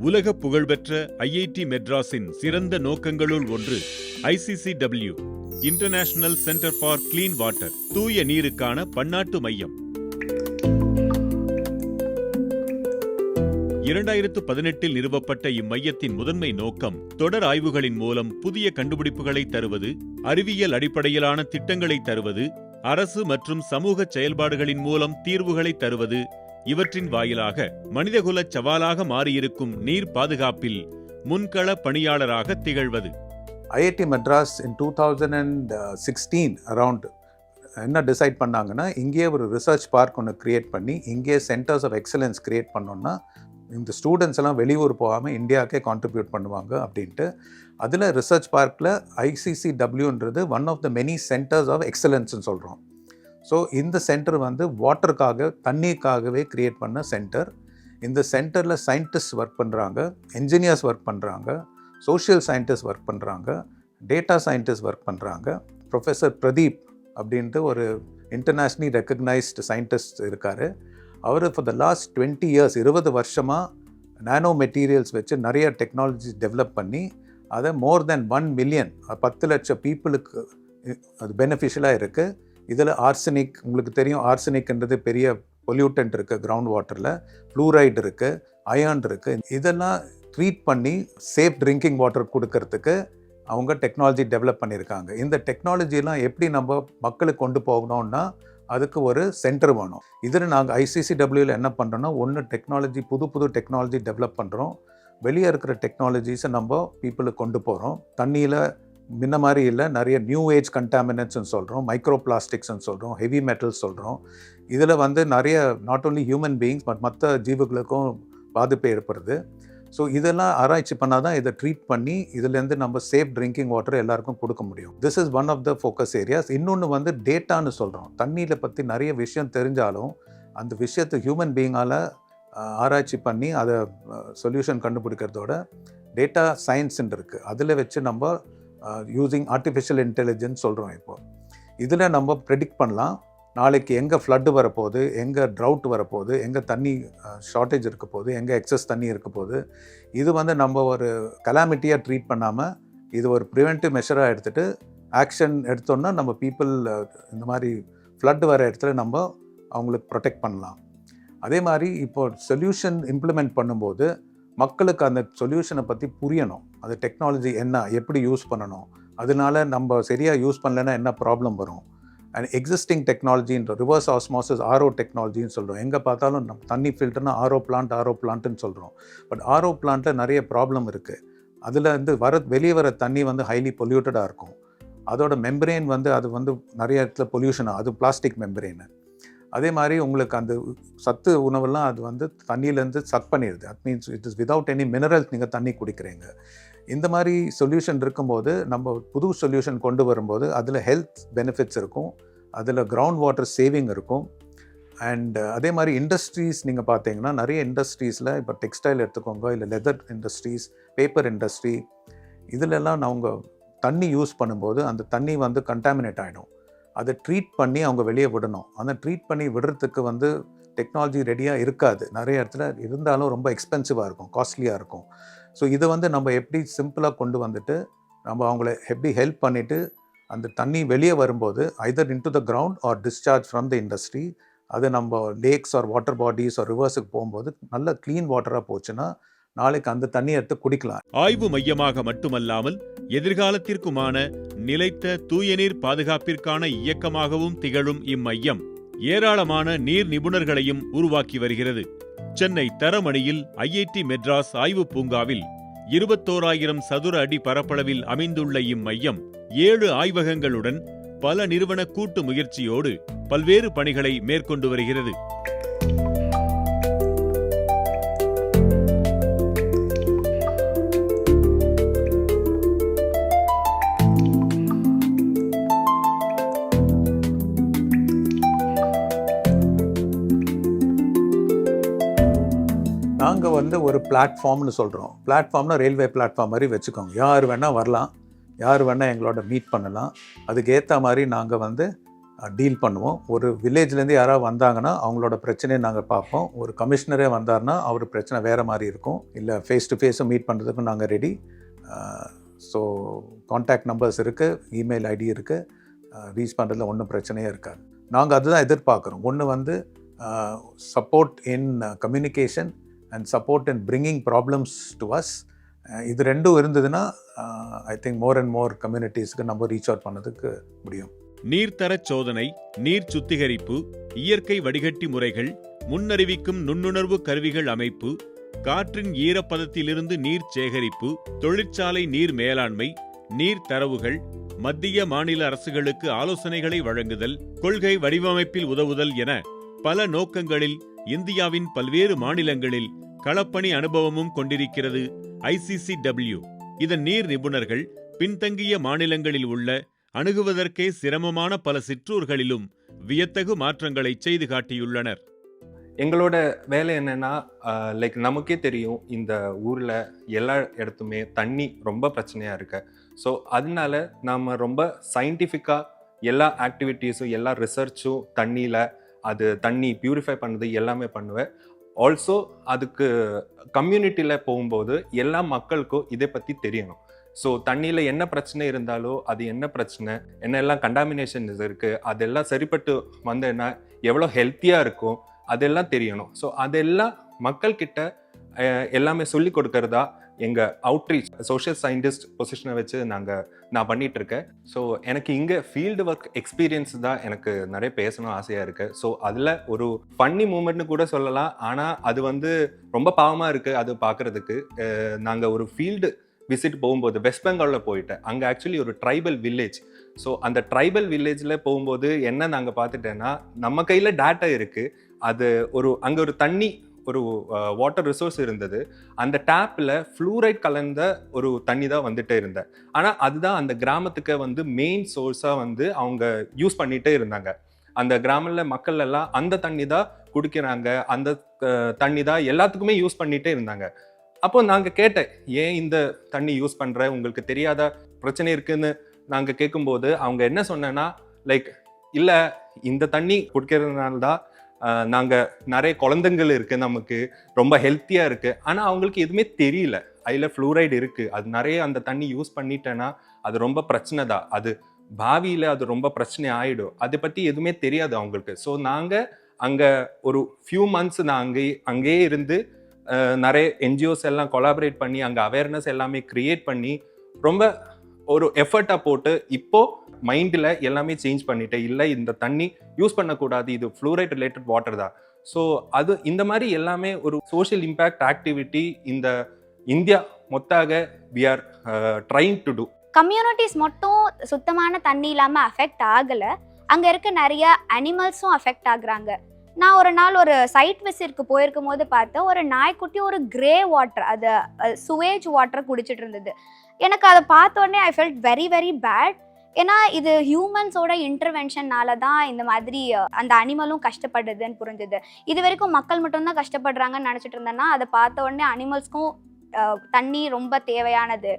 உலக புகழ்பெற்ற ஐஐடி மெட்ராஸின் சிறந்த நோக்கங்களுள் ஒன்று ICCW international centre for clean water தூய நீருக்கான பன்னாட்டு மையம். இரண்டாயிரத்து பதினெட்டில் நிறுவப்பட்ட இம்மையத்தின் முதன்மை நோக்கம் தொடர் ஆய்வுகளின் மூலம் புதிய கண்டுபிடிப்புகளை தருவது அறிவியல் அடிப்படையிலான திட்டங்களை தருவது அரசு மற்றும் சமூக செயல்பாடுகளின் மூலம் தீர்வுகளை தருவது இவற்றின் வாயிலாக மனிதகுல சவாலாக மாறியிருக்கும் நீர் பாதுகாப்பில் முன்கள பணியாளராக திகழ்வது. IIT Madras in two thousand and sixteen around என்ன டிசைட் பண்ணாங்கன்னா இங்கேயே ஒரு ரிசர்ச் பார்க் ஒன்று க்ரியேட் பண்ணி இங்கேயே சென்டர்ஸ் ஆஃப் எக்ஸலன்ஸ் க்ரியேட் பண்ணோன்னா இந்த ஸ்டூடெண்ட்ஸ் எல்லாம் வெளியூர் போகாமல் இந்தியாவுக்கே கான்ட்ரிபியூட் பண்ணுவாங்க அப்படின்ட்டு. அதில் ரிசர்ச் பார்க்கில் ஐசிசிடபிள்யூன்றது one of the many centres of எக்ஸலன்ஸ்னு சொல்கிறோம் ஸோ இந்த சென்டர் வந்து வாட்டருக்காக தண்ணிக்காகவே க்ரியேட் பண்ண சென்டர் இந்த சென்டரில் சயின்டிஸ்ட் ஒர்க் பண்ணுறாங்க என்ஜினியர்ஸ் ஒர்க் பண்ணுறாங்க சோஷியல் சயின்டிஸ்ட் ஒர்க் பண்ணுறாங்க டேட்டா சயின்டிஸ்ட் ஒர்க் பண்ணுறாங்க ப்ரொஃபஸர் பிரதீப் அப்படின்ட்டு ஒரு இன்டர்நேஷ்னலி ரெக்கக்னைஸ்டு சயின்டிஸ்ட் இருக்கார். அவர் for the last twenty years இருபது வருஷமாக நானோ மெட்டீரியல்ஸ் வச்சு நிறைய டெக்னாலஜி டெவலப் பண்ணி அதை மோர் தென் ஒன் மில்லியன் பத்து லட்சம் பீப்புளுக்கு அது பெனிஃபிஷியலாக இருக்குது இதில் ஆர்சனிக் உங்களுக்கு தெரியும் ஆர்சனிக்ன்றது பெரிய பொல்யூட்டன்ட் இருக்குது கிரவுண்ட் வாட்டரில் ஃப்ளூரைடு இருக்குது அயான் இருக்குது இதெல்லாம் ட்ரீட் பண்ணி சேஃப் ட்ரிங்கிங் வாட்டர் கொடுக்கறதுக்கு அவங்க டெக்னாலஜி டெவலப் பண்ணியிருக்காங்க. இந்த டெக்னாலஜிலாம் எப்படி நம்ம மக்களுக்கு கொண்டு போகணும்னா அதுக்கு ஒரு சென்டர் வேணும். இதில் நாங்கள் ஐசிசிடபிள்யூவில் என்ன பண்ணுறோன்னா ஒன்று டெக்னாலஜி புது புது டெக்னாலஜி டெவலப் பண்ணுறோம் வெளியே இருக்கிற டெக்னாலஜிஸை நம்ம பீப்புளுக்கு கொண்டு போகிறோம் தண்ணியில் முன்ன மாதிரி இல்லை. நிறைய நியூ ஏஜ் கண்டாமினன்ட்ஸ்னு சொல்கிறோம் மைக்ரோ பிளாஸ்டிக்ஸ்னு சொல்கிறோம் ஹெவி மெட்டல்ஸ் சொல்கிறோம் இதில் வந்து நிறைய not only human beings but மற்ற ஜீவுகளுக்கும் பாதிப்பு ஏற்படுது. ஸோ இதெல்லாம் ஆராய்ச்சி பண்ணால் தான் இதை ட்ரீட் பண்ணி இதுலேருந்து நம்ம சேஃப் ட்ரிங்கிங் வாட்டர் எல்லாருக்கும் கொடுக்க முடியும். This is one of the focus areas இன்னொன்று வந்து டேட்டான்னு சொல்கிறோம் தண்ணியில் பற்றி நிறைய விஷயம் தெரிஞ்சாலும் அந்த விஷயத்தை ஹியூமன் பீயிங்கால் ஆராய்ச்சி பண்ணி அதை சொல்யூஷன் கண்டுபிடிக்கிறதோட டேட்டா சயின்ஸ்ன்னு இருக்குது அதில் வச்சு நம்ம யூஸிங் ஆர்டிஃபிஷியல் இன்டெலிஜென்ஸ் சொல்கிறோம் இப்போது இதில் நம்ம ப்ரெடிக்ட் பண்ணலாம். நாளைக்கு எங்கே ஃப்ளட்டு வரப்போகுது எங்கே ட்ரவுட் வரப்போகுது எங்கே தண்ணி ஷார்ட்டேஜ் இருக்க போகுது எங்கே எக்ஸஸ் தண்ணி இருக்க போகுது இது வந்து நம்ம ஒரு கலாமிட்டியாக ட்ரீட் பண்ணாமல் இது ஒரு ப்ரிவென்டிவ் மெஷராக எடுத்துகிட்டு ஆக்ஷன் எடுத்தோன்னா நம்ம பீப்புள் இந்த மாதிரி ஃப்ளட் வர இடத்துல நம்ம அவங்களுக்கு ப்ரொடெக்ட் பண்ணலாம். அதே மாதிரி இப்போ சொல்யூஷன் இம்ப்ளிமெண்ட் பண்ணும்போது மக்களுக்கு அந்த சொல்யூஷனை பற்றி புரியணும். அது டெக்னாலஜி என்ன எப்படி யூஸ் பண்ணணும் அதனால நம்ம சரியாக யூஸ் பண்ணலைன்னா என்ன ப்ராப்ளம் வரும்? அண்ட் எக்ஸிஸ்டிங் டெக்னாலஜின்ற ரிவர்ஸ் ஆஸ்மாசஸ் ஆரோ டெக்னாலஜின்னு சொல்கிறோம் எங்கே பார்த்தாலும் நம்ம தண்ணி ஃபில்டர்னா ஆரோ பிளான்ட் ஆரோ பிளான்ட்டுன்னு சொல்கிறோம் பட் ஆரோ பிளான்ட்டில் நிறைய ப்ராப்ளம் இருக்குது அதில் வந்து வர வெளியே வர தண்ணி வந்து ஹைலி பொல்யூட்டடாக இருக்கும். அதோட மெம்பரேன் வந்து அது வந்து நிறைய இடத்துல பொல்யூஷன் அது பிளாஸ்டிக் மெம்பரேனு அதே மாதிரி உங்களுக்கு அந்த சத்து உணவெல்லாம் அது வந்து தண்ணியிலேருந்து சக் பண்ணிடுது. That means it is without any minerals நீங்கள் தண்ணி குடிக்கிறீங்க. இந்த மாதிரி சொல்யூஷன் இருக்கும்போது நம்ம புது சொல்யூஷன் கொண்டு வரும்போது அதில் ஹெல்த் பெனிஃபிட்ஸ் இருக்கும். அதில் கிரவுண்ட் வாட்டர் சேவிங் இருக்கும். அண்ட் அதே மாதிரி இண்டஸ்ட்ரீஸ் நீங்கள் பார்த்தீங்கன்னா நிறைய இண்டஸ்ட்ரீஸில் இப்போ டெக்ஸ்டைல் எடுத்துக்கோங்க இல்லை லெதர் இண்டஸ்ட்ரீஸ் பேப்பர் இண்டஸ்ட்ரி இதிலெல்லாம் அவங்க தண்ணி யூஸ் பண்ணும்போது அந்த தண்ணி வந்து கண்டாமினேட் ஆகிடும் அதை ட்ரீட் பண்ணி அவங்க வெளியே விடணும். அந்த ட்ரீட் பண்ணி விடுறதுக்கு வந்து டெக்னாலஜி ரெடியாக இருக்காது. நிறைய இடத்துல இருந்தாலும் ரொம்ப எக்ஸ்பென்சிவாக இருக்கும் காஸ்ட்லியாக இருக்கும். ஸோ இதை வந்து நம்ம எப்படி சிம்பிளாக கொண்டு வந்துட்டு நம்ம அவங்கள எப்படி ஹெல்ப் பண்ணிவிட்டு அந்த தண்ணி வெளியே வரும்போது either in to the ground or discharge from the industry அது நம்ம lakes or water bodies or ரிவர்ஸுக்கு போகும்போது நல்ல க்ளீன் வாட்டராக போச்சுன்னா நாளைக்கு அந்த தண்ணி எடுத்து குடிக்கலாம். ஆய்வு மையமாக மட்டுமல்லாமல் எதிர்காலத்திற்குமான நிலைத்த தூயநீர் பாதுகாப்பிற்கான இயக்கமாகவும் திகழும் இம்மையம் ஏராளமான நீர் நிபுணர்களையும் உருவாக்கி வருகிறது. சென்னை தரமணியில் ஐஐடி மெட்ராஸ் ஆய்வு பூங்காவில் இருபத்தோராயிரம் சதுர அடி பரப்பளவில் அமைந்துள்ள இம்மையம் ஏழு ஆய்வகங்களுடன் பல நிறுவன கூட்டு முயற்சியோடு பல்வேறு பணிகளை மேற்கொண்டு வருகிறது. நாங்கள் வந்து ஒரு பிளாட்ஃபார்ம்னு சொல்கிறோம் பிளாட்ஃபார்ம்னா ரயில்வே பிளாட்ஃபார்ம் மாதிரி வச்சுக்கோங்க. யார் வேணால் வரலாம். யார் வேணால் எங்களோட மீட் பண்ணலாம். அதுக்கேற்ற மாதிரி நாங்கள் வந்து டீல் பண்ணுவோம். ஒரு வில்லேஜ்லேருந்து யாராவது வந்தாங்கன்னா அவங்களோட பிரச்சனையை நாங்கள் பார்ப்போம். ஒரு கமிஷனரே வந்தார்னா அவர் பிரச்சனை வேறு மாதிரி இருக்கும். இல்லை ஃபேஸ் டு ஃபேஸும் மீட் பண்ணுறதுக்கும் நாங்கள் ரெடி ஸோ காண்டாக்ட் நம்பர்ஸ் இருக்குது இமெயில் ஐடி இருக்குது ரீச் பண்ணுறதுல ஒன்றும் பிரச்சனையே இருக்காது. நாங்கள் அதுதான் எதிர்பார்க்குறோம். ஒன்று வந்து support in communication and support and bringing problems to us இது ரெண்டும் இருந்ததுன்னா I think more and more கம்யூனிட்டிஸ்க்கு நம்ம ரீச் அவுட் பண்ணதுக்கு முடியும். நீர்த்தர சோதனை நீர் சுத்திகரிப்பு இயற்கை வடிகட்டி முறைகள் முன்னறிவிக்கும் நுண்ணுணர்வு கருவிகள் அமைப்பு காற்றின் ஈரப்பதத்திலிருந்து நீர் சேகரிப்பு தொழிற்சாலை நீர் மேலாண்மை நீர் தரவுகள் மத்திய மாநில அரசுகளுக்கு ஆலோசனைகளை வழங்குதல் கொள்கை வடிவமைப்பில் உதவுதல் என பல நோக்கங்களில் இந்தியாவின் பல்வேறு மாநிலங்களில் களப்பணி அனுபவமும் கொண்டிருக்கிறது ஐசிசிடபிள்யூ இதன் நீர் நிபுணர்கள் பின்தங்கிய மாநிலங்களில் உள்ள அணுகுவதற்கே சிரமமான பல சிற்றூர்களிலும் வியத்தகு மாற்றங்களை செய்து காட்டியுள்ளனர். எங்களோட வேலை என்னன்னா லைக் நமக்கே தெரியும் இந்த ஊரில் எல்லா இடத்துமே தண்ணி ரொம்ப பிரச்சனையாக இருக்கு. ஸோ அதனால நாம் ரொம்ப சயின்டிஃபிக்காக எல்லா ஆக்டிவிட்டீஸும் எல்லா ரிசர்ச்சும் தண்ணியில் அது தண்ணி பியூரிஃபை பண்ணது எல்லாமே பண்ணுவேன். ஆல்சோ அதுக்கு கம்யூனிட்டியில் போகும்போது எல்லா மக்களுக்கும் இதை பற்றி தெரியணும். ஸோ தண்ணியில் என்ன பிரச்சனை இருந்தாலோ அது என்ன பிரச்சனை என்னெல்லாம் கண்டாமினேஷன் இருக்குது அதெல்லாம் சரிப்பட்டு வந்தேன்னா எவ்வளோ ஹெல்த்தியாக இருக்கும் அதெல்லாம் தெரியணும். ஸோ அதெல்லாம் மக்கள்கிட்ட எல்லாமே சொல்லி கொடுக்கறதா எங்கள் அவுட்ரீச் சோஷியல் சயின்டிஸ்ட் பொசிஷனை வச்சு நாங்கள் நான் பண்ணிட்டு இருக்கேன் ஸோ எனக்கு இங்கே ஃபீல்டு ஒர்க் எக்ஸ்பீரியன்ஸ் தான் எனக்கு நிறைய பேசணும் ஆசையாக இருக்குது ஸோ அதில் ஒரு ஃபன்னி மூமெண்ட்னு கூட சொல்லலாம். ஆனால் அது வந்து ரொம்ப பாவமாக இருக்குது அது பார்க்குறதுக்கு நாங்கள் ஒரு ஃபீல்டு விசிட் போகும்போது வெஸ்ட் பெங்காலில் போயிட்டேன். அங்கே ஆக்சுவலி ஒரு ட்ரைபல் வில்லேஜ் ஸோ அந்த ட்ரைபல் வில்லேஜில் போகும்போது என்ன நாங்கள் பார்த்துட்டேன்னா நம்ம கையில் டேட்டா இருக்குது அது ஒரு அங்கே ஒரு தண்ணி ஒரு வாட்டர் ரிசோர்ஸ் இருந்தது. அந்த டேப்பில் ஃப்ளூரைட் கலந்த ஒரு தண்ணி தான் வந்துட்டே இருந்தேன். ஆனால் அதுதான் அந்த கிராமத்துக்கு வந்து மெயின் சோர்ஸாக வந்து அவங்க யூஸ் பண்ணிகிட்டே இருந்தாங்க. அந்த கிராமில் மக்கள் எல்லாம் அந்த தண்ணி தான் குடிக்கிறாங்க. அந்த தண்ணி தான் எல்லாத்துக்குமே யூஸ் பண்ணிகிட்டே இருந்தாங்க. அப்போ நாங்கள் கேட்டேன் ஏன் இந்த தண்ணி யூஸ் பண்ணுற உங்களுக்கு தெரியாத பிரச்சனை இருக்குன்னு. நாங்கள் கேட்கும்போது அவங்க என்ன சொன்னேன்னா லைக் இல்லை இந்த தண்ணி குடிக்கிறதுனால தான் நாங்கள் நிறைய குழந்தைங்கள் இருக்குது நமக்கு ரொம்ப ஹெல்த்தியாக இருக்குது ஆனால் அவங்களுக்கு எதுவுமே தெரியல. அதில் ஃப்ளூரைடு இருக்குது அது நிறைய அந்த தண்ணி யூஸ் பண்ணிட்டேன்னா அது ரொம்ப பிரச்சனை தான். அது பாவியில் அது ரொம்ப பிரச்சனை ஆகிடும் அதை பற்றி எதுவுமே தெரியாது அவங்களுக்கு. ஸோ நாங்கள் அங்கே ஒரு ஃபியூ மந்த்ஸ் நான் அங்கே அங்கேயே இருந்து நிறைய என்ஜிஓஸ் எல்லாம் கொலாபரேட் பண்ணி அங்கே அவேர்னஸ் எல்லாமே க்ரியேட் பண்ணி ரொம்ப ஒரு எஃபர்ட்டாக போட்டு இப்போ மைண்டில் எல்லாமே சேஞ்ச் பண்ணிட்டேன் இல்லை இந்த தண்ணி யூஸ் பண்ணக்கூடாது இது ஃப்ளூரைட் ரிலேட்டட் வாட்டர் தான். ஸோ அது இந்த மாதிரி எல்லாமே ஒரு சோஷியல் இம்பேக்ட் ஆக்டிவிட்டி இந்த India மொத்தாக we are trying to do communities மட்டும் சுத்தமான தண்ணி இல்லாமல் அஃபெக்ட் ஆகலை. அங்கே இருக்க நிறைய அனிமல்ஸும் அஃபெக்ட் ஆகுறாங்க. நான் ஒரு நாள் ஒரு சைட் விசிற்கு போயிருக்கும் போது பார்த்தேன் ஒரு நாய்க்குட்டி ஒரு கிரே வாட்டர் அது சுவேஜ் வாட்டர் குடிச்சிட்டு இருந்தது. எனக்கு அதை பார்த்தோடனே I felt very very bad ஏன்னா இது ஹியூமன்ஸோட இன்டர்வென்ஷன்னால தான் இந்த மாதிரி அந்த அனிமலும் கஷ்டப்படுதுன்னு புரிஞ்சுது. இது வரைக்கும் மக்கள் மட்டும்தான் கஷ்டப்படுறாங்கன்னு நினச்சிட்டு இருந்தேன்னா அதை பார்த்த உடனே அனிமல்ஸ்க்கும் தண்ணி ரொம்ப தேவையானது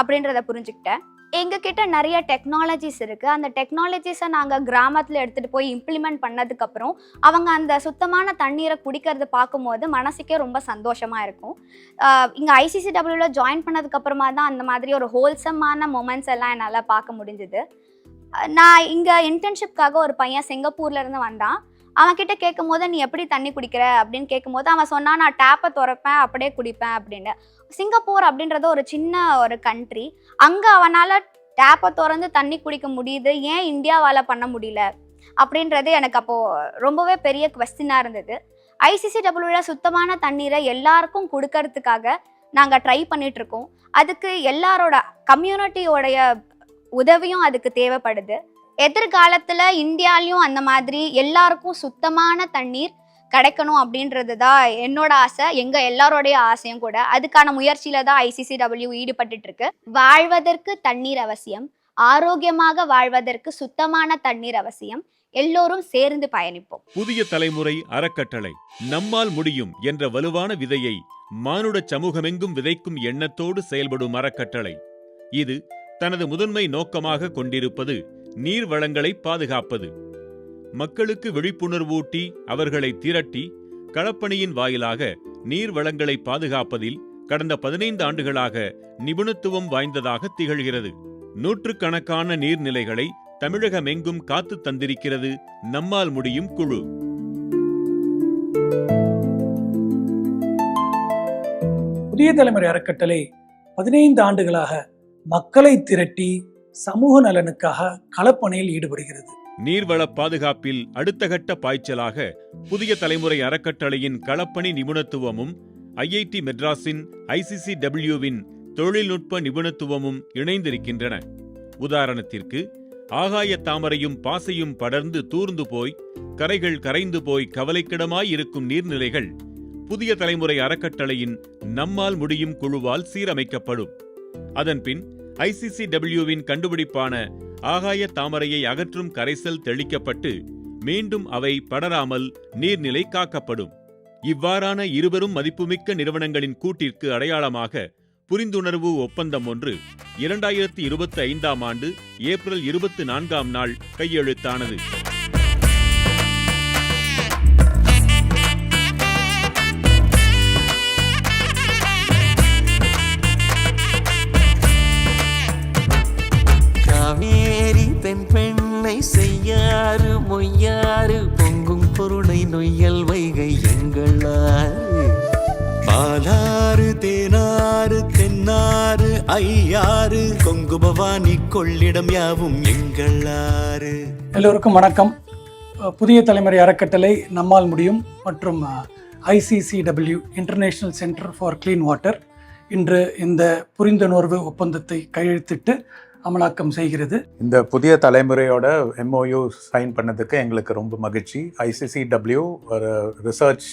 அப்படின்றத புரிஞ்சுக்கிட்டேன். எங்ககிட்ட நிறைய டெக்னாலஜிஸ் இருக்குது அந்த டெக்னாலஜிஸை நாங்கள் கிராமத்தில் எடுத்துகிட்டு போய் இம்ப்ளிமெண்ட் பண்ணதுக்கப்புறம் அவங்க அந்த சுத்தமான தண்ணீரை குடிக்கிறது பார்க்கும்போது மனசுக்கே ரொம்ப சந்தோஷமாக இருக்கும். இங்கே ஐசிசி டபிள்யூவில் ஜாயின் பண்ணதுக்கப்புறமா தான் அந்த மாதிரி ஒரு ஹோல்சமான மொமெண்ட்ஸ் எல்லாம் என்னால் பார்க்க முடிஞ்சுது. நான் இங்கே இன்டர்ன்ஷிப்காக ஒரு பையன் சிங்கப்பூர்லேருந்து வந்தான். அவன் கிட்ட கேட்கும் போது நீ எப்படி தண்ணி குடிக்கிற? அப்படின்னு கேட்கும்போது அவன் சொன்னான் நான் டேப்பை திறப்பேன் அப்படியே குடிப்பேன் அப்படின்னு. சிங்கப்பூர் அப்படின்றது ஒரு சின்ன ஒரு கண்ட்ரி அங்கே அவனால் டேப்பை திறந்து தண்ணி குடிக்க முடியுது. ஏன் இந்தியாவால் பண்ண முடியல? அப்படின்றது எனக்கு அப்போது ரொம்பவே பெரிய கொஸ்டினாக இருந்தது. ஐசிசிடபிள்யூல சுத்தமான தண்ணீரை எல்லாருக்கும் கொடுக்கறதுக்காக நாங்கள் ட்ரை பண்ணிட்டு இருக்கோம் அதுக்கு எல்லாரோட கம்யூனிட்டியோடைய உதவியும் அதுக்கு தேவைப்படுது. எதிர்காலத்தில் இந்தியாலையும் அந்த மாதிரி எல்லாருக்கும் சுத்தமான தண்ணீர் கிடைக்கணும் அப்படின்றது தான் என்னோட ஆசை. எங்கள் எல்லாரோடைய ஆசையும் கூட. அதுக்கான முயற்சியில தான் ஐசிசிடபிள்யூ ஈடுபட்டுட்டு இருக்கு வாழ்வதற்கு தண்ணீர் அவசியம். ஆரோக்கியமாக வாழ்வதற்கு சுத்தமான தண்ணீர் அவசியம். எல்லோரும் சேர்ந்து பயணிப்போம். புதிய தலைமுறை அறக்கட்டளை. நம்மால் முடியும் என்ற வலுவான விதையை மானுட சமூகமெங்கும் விதைக்கும் எண்ணத்தோடு செயல்படும் அறக்கட்டளை. இது தனது முதன்மை நோக்கமாக கொண்டிருப்பது நீர் வளங்களை பாதுகாப்பது. மக்களுக்கு விழிப்புணர்வூட்டி அவர்களை திரட்டி களப்பணியின் வாயிலாக நீர் வளங்களை பாதுகாப்பதில் கடந்த பதினைந்து ஆண்டுகளாக நிபுணத்துவம் வாய்ந்ததாக திகழ்கிறது. நூற்றுக்கணக்கான நீர்நிலைகளை தமிழகமெங்கும் காத்து தந்திருக்கிறது நம்மால் முடியும் குழு. புதிய தலைமுறை அறக்கட்டளை பதினைந்து ஆண்டுகளாக மக்களை திரட்டி சமூக நலனுக்காக களப்பணியில் ஈடுபடுகிறது. நீர்வள பாதுகாப்பில் அடுத்த கட்ட பாய்ச்சலாக புதிய தலைமுறை அறக்கட்டளையின் களப்பணி நிபுணத்துவமும் ஐஐடி மெட்ராஸின் ஐசிசி டபிள்யூவின் தொழில்நுட்ப நிபுணத்துவமும் இணைந்திருக்கின்றன. உதாரணத்திற்கு ஆகாய தாமரையும் பாசையும் படர்ந்து தூர்ந்து போய் கரைகள் கரைந்து போய் கவலைக்கிடமாய் இருக்கும் நீர்நிலைகள் புதிய தலைமுறை அறக்கட்டளையின் நம்மால் முடியும் குழுவால் சீரமைக்கப்படும். அதன்பின் ஐசிசி டபிள்யூவின் கண்டுபிடிப்பான ஆகாய தாமரையை அகற்றும் கரைசல் தெளிக்கப்பட்டு மீண்டும் அவை படராமல் நீர்நிலை காக்கப்படும். இவ்வாறான இருவரும் மதிப்புமிக்க நிறுவனங்களின் கூட்டிற்கு அடையாளமாக புரிந்துணர்வு ஒப்பந்தம் ஒன்று இரண்டாயிரத்தி இருபத்தி ஐந்தாம் ஆண்டு ஏப்ரல் இருபத்தி நான்காம் நாள் கையெழுத்தானது. பொருளை வைகை எங்களாறு பாலாறு தேனாறு தென்னாறு ஐயாறு கொங்கு பவானி கொள்ளிடம் யாவும் எங்களாறு. எல்லோருக்கும் வணக்கம். புதிய தலைமுறை அறக்கட்டளை நம்மால் முடியும் மற்றும் ICCW international centre for clean water இன்று இந்த புரிந்துணர்வு ஒப்பந்தத்தை கையெழுத்திட்டு அமலாக்கம் செய்கிறது. இந்த புதிய தலைமுறையோட எம்ஓயு சைன் பண்ணதுக்கு எங்களுக்கு ரொம்ப மகிழ்ச்சி. ஐசிசிடபிள்யூ ஒரு research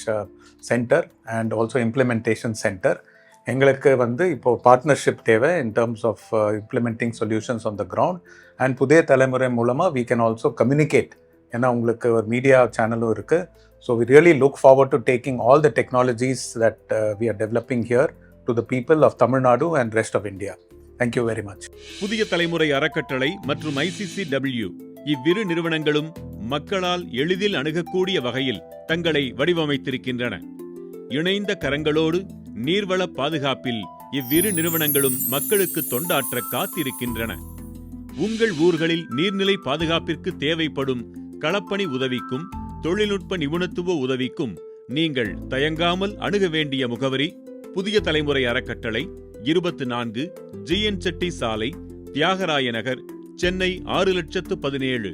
centre and also implementation centre எங்களுக்கு வந்து இப்போது பார்ட்னர்ஷிப் தேவை in terms of implementing solutions on the ground and புதிய தலைமுறை மூலமாக வீ கேன் ஆல்சோ கம்யூனிகேட் ஏன்னா உங்களுக்கு ஒரு மீடியா சேனலும் இருக்குது so we really look forward to taking all the technologies that we are developing here to the people of Tamil Nadu and rest of India thank you very much Puthiya Thalaimurai அறக்கட்டளை மற்றும் ICC W இவ்விரு நிறுவனங்களும் மக்களால் எளிதில் அணுகக்கூடிய வகையில் தங்களை வடிவமைத்திருக்கின்றன. இணைந்த கரங்களோடு நீர்வள பாதுகாப்பில் இவ்விரு நிறுவனங்களும் மக்களுக்கு தொண்டாற்ற காத்திருக்கின்றன. உங்கள் ஊர்களில் நீர்நிலை பாதுகாப்பிற்கு தேவைப்படும் களப்பணி உதவிக்கும் தொழில்நுட்ப நிபுணத்துவ உதவிக்கும் நீங்கள் தயங்காமல் அணுக வேண்டிய முகவரி புதிய தலைமுறை அறக்கட்டளை இருபத்து நான்கு ஜி என் செட்டி சாலை தியாகராய நகர் சென்னை ஆறு லட்சத்து பதினேழு.